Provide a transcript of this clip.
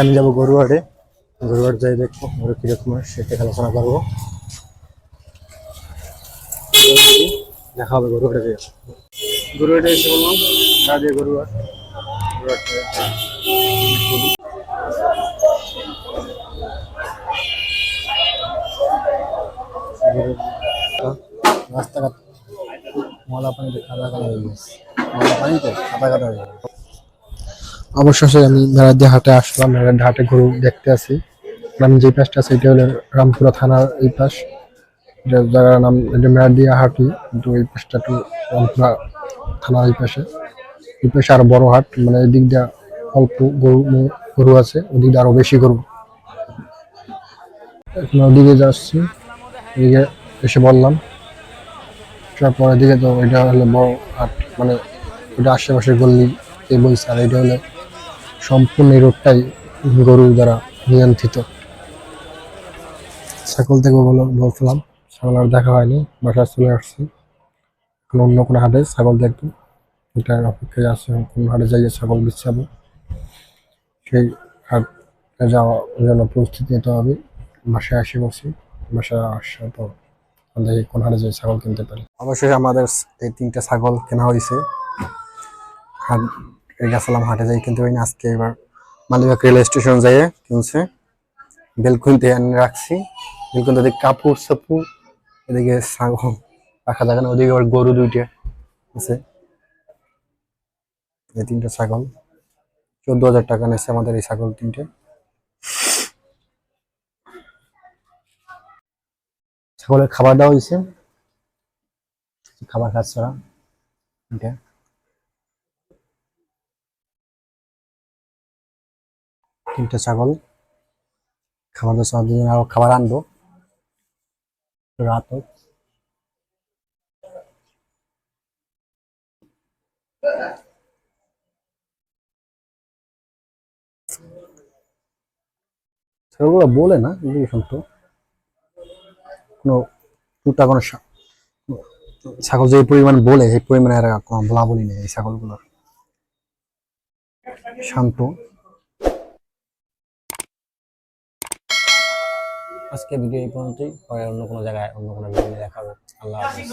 আমি যাব গরুয়ারে গরুয়ার যাই দেখব গরু কীরকম সেটা আলোচনা করব। দেখা হবে গরুয়ারে যাই। গরুয়ারে এসে বললাম রাজে গরুয়ার রাস্তাঘাট, ময়লা পানিতে কাদা কাদা হয়ে গেছে। ময়লা পানিতে কাদা কাদা হয়ে গেছে। অবশেষে আমি মেরাদি হাটে আসলাম মেরাদি হাটে গরু দেখতে আছি আমি যে পাশটা আছে, এটা হলো রামপুরা থানার এই পাশ। জায়গার নাম এটা মেরাদিয়া হাটই কিন্তু এই পাশটা একটু রামপুরা থানার এই পাশে। এই পাশে আরও বড় হাট মানে এদিক দিয়ে অল্প গরু গরু আছে ওদিক দিয়ে আরও বেশি গরু। এখন ওদিকে যাচ্ছি, এদিকে এসে বললাম। তারপর এদিকে তো এটা হলো বড় হাট মানে ওটা আশেপাশের গল্লি এই বলছে, আর এটা হলো সম্পূর্ণ এই রোডটাই গরু দ্বারা নিয়ন্ত্রিত। ছাগল থেকে বলো, বলছিলাম, ছাগল আর দেখা হয়নি, বাসায় চলে আসছি। এখন অন্য কোনো হাটে ছাগল দেখব। এটার অপেক্ষায় আছে কোন হাটে যাইয়ে ছাগল বিচ্ছাবো সেই হাটে যাওয়ার জন্য প্রস্তুতি নিতে হবে। বাসায় আসি বসি, বাসায় আসার পর দেখি কোন হাটে যাই ছাগল কিনতে পারি। অবশ্যই আমাদের এই তিনটা ছাগল কেনা হয়েছে। হাট গেছিলাম হাটে যাই, কিনতে পারিনি আজকে এবার মালিবাগ রেল স্টেশন যাইয়ে কিনছে বেলকুনিতে রাখছি। বেলকুনিতে এদিকে কাপড় সাপুর এদিকে রাখা যাবে না, ওদিকে আবার গরু দুইটা আছে। এই তিনটা ছাগল। চোদ্দ হাজার টাকা নিয়েছে আমাদের এই ছাগল তিনটে। ছাগলের খাবার দেওয়া হয়েছে। খাবার খাচ্ছে ওরা। এটা তিনটা ছাগল। খাবার সব দিন আরও খাবার আনব। রাত হোক। ছাগলগুলো বলে না এগুলো শুনত কোনো টুটা কোনো ছাগল যে পরিমাণ বলে, সেই পরিমাণে আর বলা বলি নেই এই ছাগলগুলোর। শান্ত। আজকে ভিডিও এই পর্যন্তই। পরে অন্য কোনো জায়গায় অন্য কোনো ভিডিও দেখাবো। আল্লাহ হাফেজ।